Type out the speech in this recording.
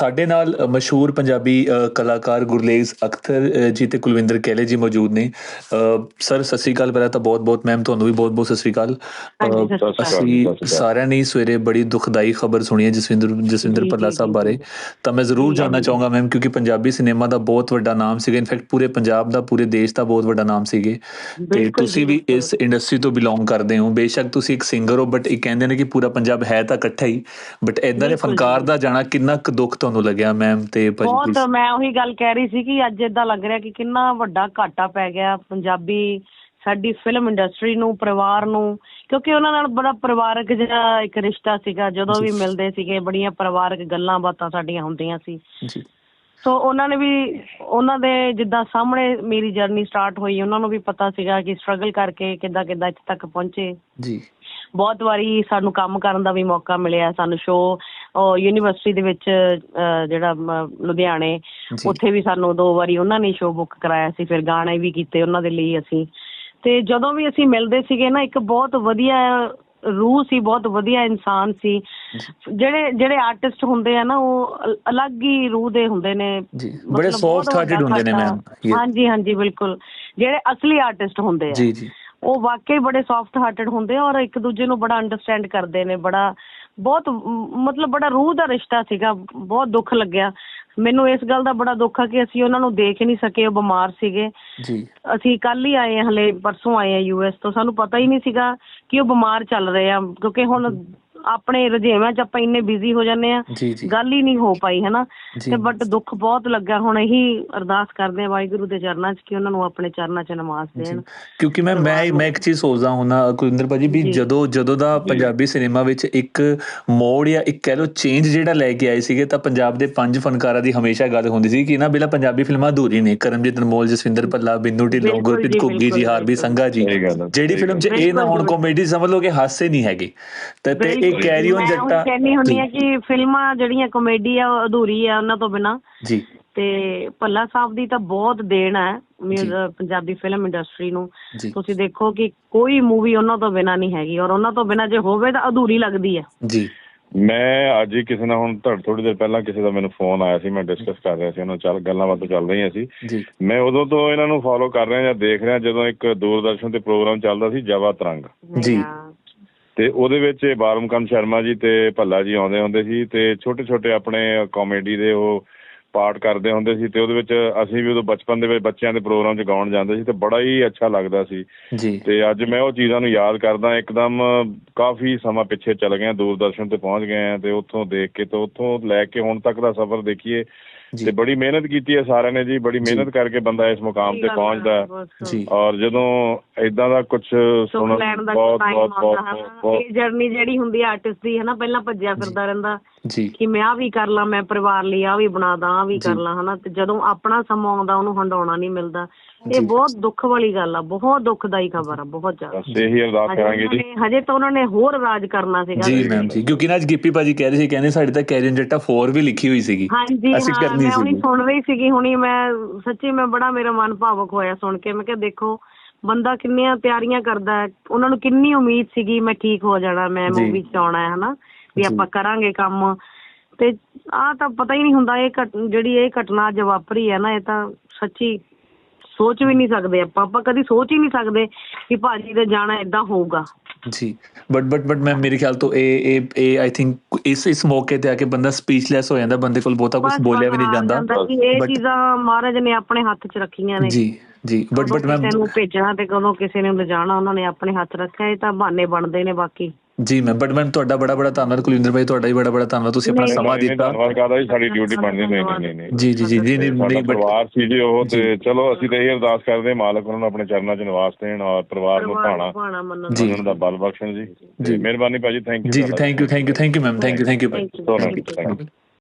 ਸਾਡੇ ਨਾਲ ਮਸ਼ਹੂਰ ਪੰਜਾਬੀ ਕਲਾਕਾਰ ਗੁਰਲੇਜ਼ ਅਖਤਰ ਜੀ ਤੇ ਕੁਲਵਿੰਦਰ ਕੈਲੇ ਜੀ ਮੌਜੂਦ ਨੇ ਸਰ ਸਤਿ ਸ੍ਰੀ ਅਕਾਲ ਪਹਿਲਾਂ ਤਾਂ ਬਹੁਤ-ਬਹੁਤ ਮੈਮ ਤੁਹਾਨੂੰ ਵੀ ਬਹੁਤ-ਬਹੁਤ ਸਤਿ ਸ੍ਰੀ ਅਕਾਲ ਹਾਂਜੀ, ਅ, ਸਤਿ ਸ਼੍ਰੀ ਅਕਾਲ। ਅਸੀਂ। ਸਾਰਿਆਂ ਨੇ ਸਵੇਰੇ ਬੜੀ ਦੁਖਦਾਈ ਖਬਰ ਸੁਣੀ ਹੈ ਜਸਵਿੰਦਰ ਜਸਵਿੰਦਰ ਜੀ, ਸਾਹਿਬ ਬਾਰੇ। ਤਾਂ ਮੈਂ ਜ਼ਰੂਰ ਜੀ, ਜਾਨਣਾ ਹਾਂਜੀ। ਚਾਹੂੰਗਾ ਮੈਮ ਕਿਉਂਕਿ ਪੰਜਾਬੀ ਸਿਨੇਮਾ ਦਾ ਬਹੁਤ ਵੱਡਾ ਨਾਮ ਸੀਗਾ ਇਨਫੈਕਟ ਪੂਰੇ ਪੰਜਾਬ ਦਾ ਪੂਰੇ ਦੇਸ਼ ਦਾ ਬਹੁਤ ਵੱਡਾ ਨਾਮ ਸੀਗੇ ਤੇ ਤੁਸੀਂ ਵੀ। ਇਸ ਇੰਡਸਟਰੀ ਤੋਂ ਬਿਲੋਂਗ ਕਰਦੇ ਹੋ ਬੇਸ਼ੱਕ ਤੁਸੀਂ ਇੱਕ ਸਿੰਗਰ ਹੋ ਬਟ ਇਹ ਕਹਿੰਦੇ ਨੇ ਕਿ ਪੂਰਾ ਪੰਜਾਬ ਹੈ ਤਾਂ ਇਕੱਠਾ ਹੀ ਬਟ ਇਦਾਂ ਦੇ ਫਨਕਾਰ। ਦਾ ਜਾਣਾ ਕਿੰਨਾ ਕੁ ਦੁੱਖ ਤੁਹਾਨੂੰ ਲੱਗਿਆ ਮੈਮ ਤੇ ਭਾਜੀ ਬਹੁਤ? ਮੈਂ ਉਹੀ ਗੱਲ ਕਹਿ ਰਹੀ ਸੀ ਕਿ ਅੱਜ ਇਦਾਂ ਲੱਗ ਰਿਹਾ ਕਿ ਕਿੰਨਾ ਵੱਡਾ ਘਾਟਾ ਪੈ ਗਿਆ ਪੰਜਾਬੀ ਸਾਡੀ ਫਿਲਮ ਇੰਡਸਟਰੀ ਨੂੰ ਪਰਿਵਾਰ ਨੂੰ ਕਿਉਂਕਿ ਉਹਨਾਂ ਨਾਲ ਬੜਾ ਪਰਿਵਾਰਕ ਜਿਹੜਾ ਇੱਕ ਰਿਸ਼ਤਾ ਸੀਗਾ ਜਦੋਂ। ਵੀ ਮਿਲਦੇ ਸੀਗੇ ਬੜੀਆਂ ਪਰਿਵਾਰਕ ਗੱਲਾਂ ਬਾਤਾਂ ਸਾਡੀਆਂ ਹੁੰਦੀਆਂ ਸੀ ਜੀ ਸੋ ਉਹਨਾਂ ਨੇ ਵੀ ਉਹਨਾਂ ਦੇ ਜਿੱਦਾਂ ਸਾਹਮਣੇ ਮੇਰੀ ਜਰਨੀ ਸਟਾਰਟ ਹੋਈ ਉਹਨਾਂ ਨੂੰ ਵੀ ਪਤਾ ਸੀਗਾ ਕਿ ਸਟਰਗਲ ਕਰਕੇ ਕਿੱਦਾਂ ਕਿੱਦਾਂ ਇੱਥੇ ਤੱਕ ਪਹੁੰਚੇ ਜੀ ਬਹੁਤ ਵਾਰੀ ਸਾਨੂੰ ਕੰਮ ਕਰਨ ਦਾ ਵੀ ਮੌਕਾ ਮਿਲਿਆ ਸਾਨੂੰ ਸ਼ੋਅ ਯੂਨੀਵਰਸਿਟੀ ਦੇ ਵਿੱਚ ਜਿਹੜਾ ਲੁਧਿਆਣੇ। ਉੱਥੇ ਵੀ ਸਾਨੂੰ ਦੋ ਵਾਰੀ ਉਹਨਾਂ ਨੇ ਸ਼ੋਅ ਬੁੱਕ ਕਰਾਇਆ ਸੀ ਫਿਰ ਗਾਣੇ ਵੀ ਕੀਤੇ ਉਹਨਾਂ ਦੇ ਲਈ ਅਸੀਂ। ਤੇ ਜਦੋਂ ਵੀ ਅਸੀਂ ਮਿਲਦੇ ਸੀਗੇ ਨਾ ਇੱਕ ਬਹੁਤ ਵਧੀਆ ਰੂਹ ਸੀ ਬਹੁਤ ਵਧੀਆ ਇਨਸਾਨ ਸੀ। ਜਿਹੜੇ ਜਿਹੜੇ ਆਰਟਿਸਟ ਹੁੰਦੇ ਆ ਨਾ ਉਹ ਅਲ- ਅਲੱਗ ਹੀ ਰੂਹ ਦੇ ਹੁੰਦੇ ਨੇ। ਜੀ। ਬੜੇ ਸੌਫਟ ਹਾਰਟਡ ਹੁੰਦੇ ਨੇ। ਮੈਮ ਹਾਂਜੀ ਹਾਂਜੀ ਬਿਲਕੁਲ। ਜਿਹੜੇ ਅਸਲੀ ਆਰਟਿਸਟ ਹੁੰਦੇ ਆ। ਜੀ ਜੀ। ਉਹ ਵਾਕਈ ਬੜੇ ਸੌਫਟ ਹਾਰਟਡ ਹੁੰਦੇ ਆ ਔਰ ਇੱਕ ਦੂਜੇ ਨੂੰ ਬੜਾ ਅੰਡਰਸਟੈਂਡ ਕਰਦੇ ਨੇ ਬੜਾ ਬਹੁਤ ਮਤਲਬ ਬੜਾ ਰੂਹ ਦਾ ਰਿਸ਼ਤਾ ਸੀਗਾ ਬਹੁਤ ਦੁੱਖ ਲੱਗਿਆ। ਮੈਨੂੰ ਇਸ ਗੱਲ ਦਾ ਬੜਾ ਦੁੱਖ ਆ ਕਿ ਅਸੀਂ ਉਹਨਾਂ ਨੂੰ ਦੇਖ ਨਹੀਂ ਸਕੇ ਉਹ ਬਿਮਾਰ ਸੀਗੇ। ਜੀ। ਅਸੀਂ ਕੱਲ ਹੀ ਆਏ ਹਲੇ ਪਰਸੋਂ ਆਏ ਹਾਂ ਯੂਐਸ ਤੋਂ ਸਾਨੂੰ ਪਤਾ ਹੀ ਨਹੀਂ ਸੀਗਾ ਕਿ ਉਹ ਬਿਮਾਰ ਚੱਲ ਰਹੇ ਆ ਕਿਉਂਕਿ ਹੁਣ ਆਪਣੇ ਰੁਝੇਵਿਆਂ 'ਚ ਆਪਾਂ ਇੰਨੇ ਬਿਜ਼ੀ ਹੋ ਜਾਂਦੇ ਆ ਜੀ ਜੀ। ਗੱਲ ਹੀ ਨਹੀਂ ਹੋ ਪਾਈ ਹੈ ਨਾ? ਜੀ। ਤੇ ਬਟ ਦੁੱਖ ਬਹੁਤ ਲੱਗਾ। ਹੁਣ ਇਹੀ ਅਰਦਾਸ ਕਰਦੇ ਆ ਵਾਹਿਗੁਰੂ ਦੇ ਚਰਨਾਂ 'ਚ ਕਿ ਉਹਨਾਂ ਨੂੰ ਆਪਣੇ ਚਰਨਾਂ 'ਚ ਨਮਾਜ਼ ਦੇਣ। ਕਿਉਂਕਿ ਮੈਂ ਮੈਂ ਮੈਂ ਇੱਕ ਚੀਜ਼ ਸੋਚਦਾ ਹੁੰਦਾ ਕੁਲਿੰਦਰ ਭਾਜੀ ਵੀ। ਜਦੋਂ ਜਦੋਂ ਦਾ ਪੰਜਾਬੀ ਸਿਨੇਮਾ ਵਿੱਚ ਇੱਕ ਮੋੜ ਜਾਂ ਇੱਕ ਕਹਿ ਲੋ ਚੇਂਜ ਜਿਹੜਾ ਲੈ ਕੇ ਆਏ ਸੀਗੇ ਤਾਂ ਪੰਜਾਬ ਦੇ ਪੰਜ ਫਨਕਾਰਾਂ ਦੀ ਹਮੇਸ਼ਾ ਗੱਲ ਹੁੰਦੀ ਸੀ ਕਿ ਇਹਨਾਂ ਬਿਲਾ ਪੰਜਾਬੀ ਫਿਲਮਾਂ ਅਧੂਰੀ ਨੇ। ਕਰਮਜੀਤ ਅਨਮੋਲ ਜਸਵਿੰਦਰ ਭੱਲਾ ਬਿੰਨੂ ਢਿੱਲੋਂ ਗੁਰਪ੍ਰੀਤ ਜੀ, ਘੁੱਗੀ ਜੀ ਹਾਰਬੀ। ਸੰਘਾ ਜੀ। ਜਿਹੜੀ ਫਿਲਮ 'ਚ। ਇਹ ਨਾ ਹੁਣ ਕਾਮੇਡੀ ਸਮਝ ਲਓ ਕਿ ਹਾਸੇ ਨਹੀਂ ਹੈਗੇ। ਤੇ ਤੇ। Carry on Jatta. ਕਹਿੰਦੀ ਹੁੰਦੀ ਆ ਕਿ ਫਿਲਮਾਂ ਜਿਹੜੀਆਂ ਕਾਮੇਡੀ ਆ ਉਹ ਅਧੂਰੀ ਆ ਉਹਨਾਂ ਤੋਂ ਬਿਨਾ। ਜੀ। ਤੇ ਭੱਲਾ ਸਾਹਿਬ ਦੀ ਤਾਂ ਬਹੁਤ ਦੇਣ ਹੈ। ਪੰਜਾਬੀ ਫਿਲਮ ਇੰਡਸਟਰੀ ਨੂੰ। ਤੁਸੀਂ ਦੇਖੋ ਕਿ ਕੋਈ ਮੂਵੀ ਉਹਨਾਂ ਤੋਂ ਬਿਨਾ ਨਹੀਂ ਹੈਗੀ ਔਰ ਉਹਨਾਂ ਤੋਂ ਬਿਨਾ ਜੇ ਹੋਵੇ ਤਾਂ ਅਧੂਰੀ ਲੱਗਦੀ ਹੈ ਜੀ। ਮੈਂ ਅੱਜ ਹੀ ਕਿਸੇ ਨਾਲ ਹੁਣ ਤੁਹਾਡੇ ਥੋੜੀ ਦੇਰ ਪਹਿਲਾਂ ਕਿਸੇ ਦਾ ਮੈਨੂੰ ਫੋਨ ਆਇਆ ਸੀ ਮੈਂ ਡਿਸਕਸ ਕਰ ਰਿਹਾ ਸੀ ਉਹਨਾਂ ਚੱਲ ਗੱਲਾਂ ਬਾਤਾਂ ਚੱਲ ਰਹੀਆਂ ਸੀ। ਜੀ। ਮੈਂ ਉਦੋਂ ਤੋਂ ਇਹਨਾਂ ਨੂੰ ਫੋਲੋ ਕਰ ਰਿਹਾ ਜਾਂ ਦੇਖ ਰਿਹਾ ਜਦੋਂ ਇੱਕ ਦੂਰਦਰਸ਼ਨ ਤੇ ਪ੍ਰੋਗਰਾਮ ਚੱਲਦਾ ਸੀ ਜਵਾ ਤਰੰਗ। ਜੀ। ਤੇ ਉਹਦੇ ਵਿੱਚ ਬਾਲਮਕੰਦ ਸ਼ਰਮਾ ਜੀ ਤੇ ਭੱਲਾ ਜੀ ਆਉਂਦੇ ਹੁੰਦੇ ਸੀ ਤੇ ਛੋਟੇ ਛੋਟੇ ਆਪਣੇ ਕਾਮੇਡੀ ਦੇ ਉਹ ਪਾਰਟ ਕਰਦੇ ਹੁੰਦੇ ਸੀ ਤੇ ਉਹਦੇ ਵਿੱਚ ਅਸੀਂ ਵੀ ਉਦੋਂ ਬਚਪਨ ਦੇ ਵਿੱਚ ਬੱਚਿਆਂ ਦੇ ਪ੍ਰੋਗਰਾਮ 'ਚ ਗਾਉਣ ਜਾਂਦੇ ਸੀ ਤੇ ਬੜਾ ਹੀ ਅੱਛਾ ਲੱਗਦਾ ਸੀ ਜੀ ਤੇ ਅੱਜ ਮੈਂ ਉਹ ਚੀਜ਼ਾਂ ਨੂੰ ਯਾਦ ਕਰਦਾ ਇੱਕਦਮ ਕਾਫੀ ਸਮਾਂ ਪਿੱਛੇ ਚੱਲ ਗਏ ਹਾਂ, ਦੂਰਦਰਸ਼ਨ ਤੇ ਪਹੁੰਚ ਗਏ ਆ ਤੇ ਉੱਥੋਂ ਦੇਖ ਕੇ ਤੇ ਉੱਥੋਂ ਲੈ ਕੇ ਹੁਣ ਤੱਕ ਦਾ ਸਫ਼ਰ ਦੇਖੀਏ। ਤੇ ਬੜੀ ਮਿਹਨਤ ਕੀਤੀ ਹੈ ਸਾਰਿਆਂ ਨੇ ਜੀ ਬੜੀ ਮਿਹਨਤ ਕਰਕੇ ਬੰਦਾ ਇਸ ਮੁਕਾਮ ਤੇ ਪਹੁੰਚਦਾ। ਜੀ। ਔਰ ਜਦੋਂ ਇਦਾਂ ਦਾ ਕੁਝ ਸੁਣਨ ਲੈਣ ਦਾ ਬਹੁਤ ਬਹੁਤ ਬਹੁਤ ਇਹ ਜਰਨੀ ਜਿਹੜੀ ਹੁੰਦੀ ਹੈ ਆਰਟਿਸਟ ਦੀ ਹੈ ਨਾ ਪਹਿਲਾਂ ਭੱਜਿਆ ਫਿਰਦਾ ਰਹਿੰਦਾ ਕਿ ਮੈਂ ਆ ਵੀ ਕਰ ਲਾਂ ਮੈਂ ਪਰਿਵਾਰ ਲਈ ਆ ਵੀ ਬਣਾ ਦਾਂ ਆ ਵੀ ਕਰ। ਲਾਂ ਹਨਾ। ਤੇ ਜਦੋਂ ਆਪਣਾ ਸਮਾਂ ਆਉਂਦਾ ਉਹਨੂੰ ਹੰਡਾਉਣਾ ਨਹੀਂ ਮਿਲਦਾ। ਇਹ ਬਹੁਤ ਦੁੱਖ ਵਾਲੀ ਗੱਲ ਆ ਬਹੁਤ ਦੁਖਦਾਈ ਖਬਰ ਆ ਬਹੁਤ ਜ਼ਿਆਦਾ। ਇਹੀ ਅਰਦਾਸ ਹਜੇ ਕਰਾਂਗੇ ਜੀ। ਹਜੇ ਤਾਂ ਉਹਨਾਂ ਨੇ ਹੋਰ ਰਾਜ ਕਰਨਾ ਸੀਗਾ। ਜੀ ਮੈਮ ਜੀ ਕਿਉਂਕਿ ਨਾ ਅੱਜ ਗਿੱਪੀ ਭਾਜੀ ਕਹਿ ਰਹੇ ਸੀ ਕਹਿੰਦੇ ਸਾਡੇ ਤਾਂ ਕੈਰੀਅਰ ਜੱਟਾ 4 ਵੀ ਲਿਖੀ ਹੋਈ ਸੀਗੀ। ਹਾਂਜੀ ਅਸੀਂ ਕਰਨੀ ਮੈਂ ਉਹਨੀ ਸੀਗੀ। ਸੁਣ ਰਹੀ ਸੀਗੀ ਹੁਣੀ ਮੈਂ ਸੱਚੀ ਮੈਂ ਬੜਾ ਮੇਰਾ ਮਨ ਭਾਵੁਕ ਹੋਇਆ ਸੁਣ ਕੇ। ਮੈਂ ਕਿਹਾ ਦੇਖੋ ਬੰਦਾ ਕਿੰਨੀਆਂ ਤਿਆਰੀਆਂ ਕਰਦਾ ਹੈ ਉਹਨਾਂ ਨੂੰ ਕਿੰਨੀ ਉਮੀਦ ਸੀਗੀ ਮੈਂ ਠੀਕ ਹੋ ਜਾਣਾ ਮੈਂ। ਮੂਵੀ ਚ ਆਉਣਾ ਹੈ ਹਨਾ? ਵੀ। ਆਪਾਂ ਕਰਾਂਗੇ ਕੰਮ। ਤੇ ਆ ਤਾਂ ਪਤਾ ਹੀ ਨਹੀਂ ਹੁੰਦਾ ਇਹ ਜਿਹੜੀ ਇਹ ਘਟਨਾ ਅੱਜ ਵਾਪਰੀ ਹੈ ਨਾ ਇਹ ਤਾਂ ਸੱਚੀ ਸੋਚ ਵੀ ਨਹੀਂ ਸਕਦੇ ਆਪਾਂ ਆਪਾਂ ਕਦੀ ਸੋਚ ਹੀ ਨਹੀਂ ਸਕਦੇ ਕਿ ਭਾਜੀ ਦੇ ਜਾਣਾ ਇਦਾਂ ਹੋਊਗਾ। ਜੀ ਬਟ ਬਟ ਬਟ ਮੈਂ ਮੇਰੇ ਖਿਆਲ ਤੋਂ ਇਹ ਇਹ ਇਹ ਆਈ ਥਿੰਕ ਇਸ ਇਸ ਮੌਕੇ ਤੇ ਆ ਕੇ ਬੰਦਾ ਸਪੀਚਲੈਸ ਹੋ ਜਾਂਦਾ ਬੰਦੇ ਕੋਲ ਬਹੁਤਾ ਕੁਝ ਬੋਲਿਆ ਵੀ ਨਹੀਂ ਜਾਂਦਾ। ਇਹ ਚੀਜ਼ਾਂ ਮਹਾਰਾਜ ਨੇ ਆਪਣੇ ਹੱਥ 'ਚ ਰੱਖੀਆਂ ਨੇ। ਜੀ ਜੀ ਬਟ ਬਟ ਮੈਂ ਕਿਸੇ ਨੂੰ ਭੇਜਣਾ ਤੇ ਕਦੋਂ ਕਿਸੇ ਨੂੰ ਲਿਜਾਣਾ ਉਹਨਾਂ ਨੇ ਆਪਣੇ ਹੱਥ ਰੱਖਿਆ ਇਹ ਤਾਂ ਬਹਾਨੇ ਬਣਦੇ ਨੇ ਬਾਕੀ। ਜੀ ਮੈਂ ਬਟ ਮੈਂ ਤੁਹਾਡਾ ਬੜਾ ਬੜਾ ਧੰਨਵਾਦ ਕੁਲਿੰਦਰ ਭਾਈ ਤੁਹਾਡਾ ਵੀ ਬੜਾ ਬੜਾ ਧੰਨਵਾਦ ਤੁਸੀਂ ਆਪਣਾ ਸਮਾਂ ਦਿੱਤਾ ਧੰਨਵਾਦ ਕਰਦਾ ਜੀ ਸਾਡੀ ਡਿਊਟੀ ਬਣਦੀ ਨਹੀਂ ਨਹੀਂ ਨਹੀਂ ਜੀ ਜੀ ਜੀ ਜੀ ਨਹੀਂ ਨਹੀਂ ਬਟ ਪਰਿਵਾਰ ਸੀ ਜੀ ਉਹ ਤੇ ਚਲੋ ਅਸੀਂ ਤਾਂ ਇਹ ਅਰਦਾਸ ਕਰਦੇ ਹਾਂ, ਮਾਲਕ ਉਹਨਾਂ ਨੂੰ ਆਪਣੇ ਚਰਨਾਂ 'ਚ ਨਿਵਾਸ ਦੇਣ ਔਰ ਪਰਿਵਾਰ ਨੂੰ ਭਾਣਾ ਮੰਨਣ ਜੀ। ਉਹਨਾਂ ਦਾ ਬਲ ਬਖਸ਼ਣ ਜੀ ਜੀ। ਮਿਹਰਬਾਨੀ ਭਾਜੀ ਥੈਂਕ ਯੂ ਜੀ ਜੀ thank you thank you thank you ma'am thank you thank you Thank